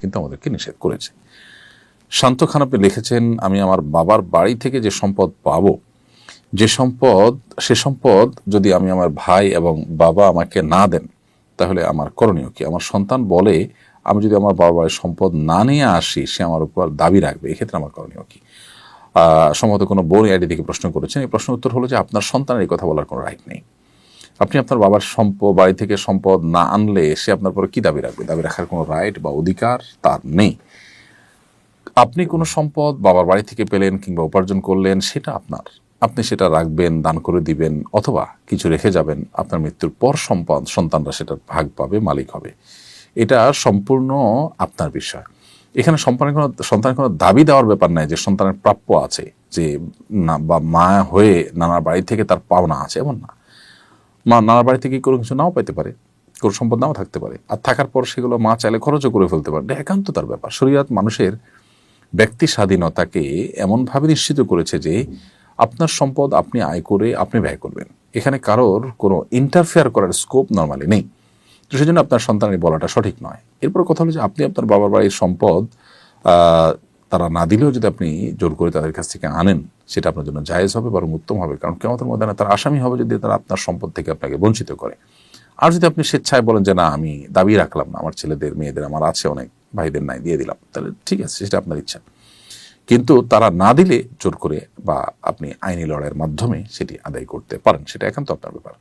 কিন্তু আমাদেরকে নিষেধ করেছে। শান্ত খান আপনি লিখেছেন, আমি আমার বাবার বাড়ি থেকে যে সম্পদ পাব, যে সম্পদ, সে সম্পদ যদি আমি আমার ভাই এবং বাবা আমাকে না দেন, তাহলে আমার করণীয় কি? আমার সন্তান বলে আমি যদি আমার বাবার বাড়ির সম্পদ না নিয়ে আসি, সে আমার উপর দাবি রাখবে। এক্ষেত্রে আমার করণীয় কি? সম্ভবত কোনো বোন আইডি থেকে প্রশ্ন করেছেন। এই প্রশ্ন উত্তর হলো যে আপনার সন্তানের এই কথা বলার কোনো রাইট নেই। আপনি আপনার বাবার সম্পদ বাড়ি থেকে সম্পদ না আনলে সে আপনার পরে কি দাবি রাখবে? দাবি রাখার কোনো রাইট বা অধিকার তার নেই। আপনি কোনো সম্পদ বাবার বাড়ি থেকে পেলেন কিংবা উপার্জন করলেন, সেটা আপনার। আপনি সেটা রাখবেন, দান করে দিবেন, অথবা কিছু রেখে যাবেন, আপনার মৃত্যুর পর সম্পদ, সন্তানরা সেটার ভাগ পাবে, মালিক হবে। এটা সম্পূর্ণ আপনার বিষয়। এখানে সন্তানের কোনো সন্তানের কোনো দাবি দেওয়ার ব্যাপার নাই যে সন্তানের প্রাপ্য আছে, যে না, বা মা হয়ে নানার বাড়ি থেকে তার পাওনা আছে, এমন না। মা নানার বাড়ি থেকে কোনো কিছু নাও পাইতে পারে কোনো সম্পদ নাও থাকতে পারে। আর থাকার পর সেগুলো মা চাইলে খরচও করে ফেলতে পারে একান্ত তার ব্যাপার। শরীয়ত মানুষের ব্যক্তি স্বাধীনতাকে এমনভাবে নিশ্চিত করেছে যে আপনার সম্পদ আপনি আয় করে আপনি ব্যয় করবেন। এখানে কারোর কোনো ইন্টারফেয়ার করার স্কোপ নর্মালি নেই। তো সেই জন্য আপনার সন্তানের বলাটা সঠিক নয়। এরপর কথা হলো যে আপনি আপনার বাবার বাড়ির সম্পদ তারা না দিলেও যদি আপনি জোর করে তাদের কাছ থেকে আনেন, সেটা আপনার জন্য জায়েজ হবে বরং উত্তম হবে। কারণ কেমতের মধ্যে না তার আসামি হবে যদি তারা আপনার সম্পদ থেকে আপনাকে বঞ্চিত করে। আর যদি আপনি স্বেচ্ছায় বলেন যে, না, আমি দাবি রাখলাম না, আমার ছেলেদের, মেয়েদের, আমার আছে অনেক, ভাইদের নাই, দিয়ে দিলাম, তাহলে ঠিক আছে, সেটা আপনার ইচ্ছা। কিন্তু তারা না দিলে জোর করে বা আপনি আইনি লড়াইয়ের মাধ্যমে সেটি আদায় করতে পারেন, সেটা একান্ত আপনার ব্যাপার।